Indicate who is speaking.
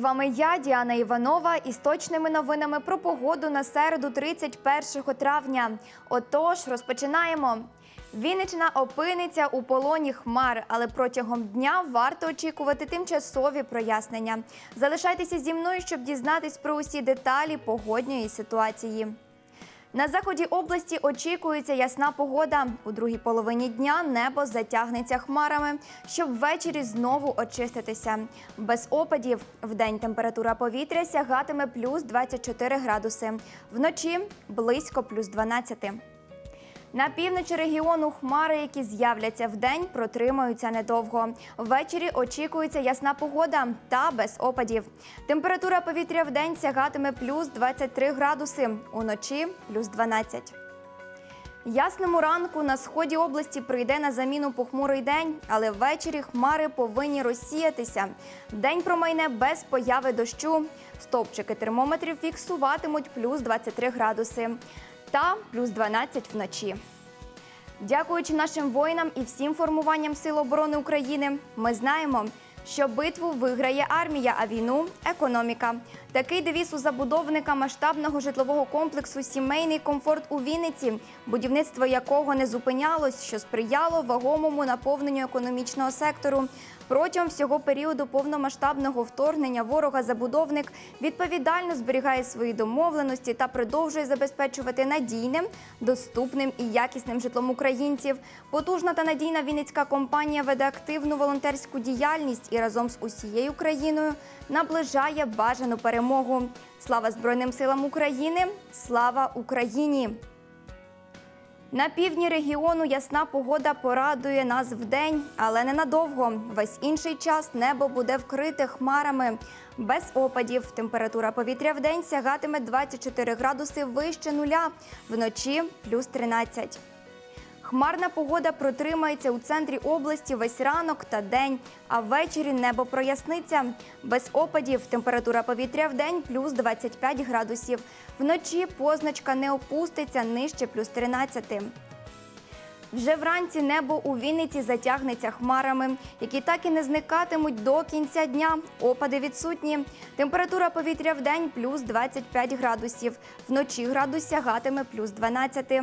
Speaker 1: вами я, Діана Іванова, із точними новинами про погоду на середу 31 травня. Отож, розпочинаємо. Вінниччина опиниться у полоні хмар, але протягом дня варто очікувати тимчасові прояснення. Залишайтеся зі мною, щоб дізнатись про усі деталі погодньої ситуації. На заході області очікується ясна погода. У другій половині дня небо затягнеться хмарами, щоб ввечері знову очиститися. Без опадів вдень температура повітря сягатиме плюс 24 градуси, вночі близько плюс 12. На півночі регіону хмари, які з'являться вдень, протримаються недовго. Ввечері очікується ясна погода та без опадів. Температура повітря вдень сягатиме плюс 23 градуси, уночі плюс 12. Ясному ранку на сході області прийде на заміну похмурий день, але ввечері хмари повинні розсіятися. День промайне без появи дощу. Стовпчики термометрів фіксуватимуть плюс 23 градуси та плюс 12 вночі. Дякуючи нашим воїнам і всім формуванням Сил оборони України, ми знаємо, що битву виграє армія, а війну економіка. Такий девіз у забудовника масштабного житлового комплексу Сімейний комфорт у Вінниці, будівництво якого не зупинялось, що сприяло вагомому наповненню економічного сектору. Протягом всього періоду повномасштабного вторгнення ворога забудовник відповідально зберігає свої домовленості та продовжує забезпечувати надійним, доступним і якісним житлом українців. Потужна та надійна вінницька компанія веде активну волонтерську діяльність і разом з усією країною наближає бажану перемогу. Слава Збройним силам України! Слава Україні! На півдні регіону ясна погода порадує нас вдень, але ненадовго. Весь інший час небо буде вкрите хмарами. Без опадів температура повітря вдень сягатиме 24 градуси вище нуля, вночі плюс 13. Хмарна погода протримається у центрі області весь ранок та день, а ввечері небо проясниться. Без опадів температура повітря в день плюс 25 градусів. Вночі позначка не опуститься нижче плюс 13. Вже вранці небо у Вінниці затягнеться хмарами, які так і не зникатимуть до кінця дня. Опади відсутні. Температура повітря в день плюс 25 градусів. Вночі градус сягатиме плюс 12.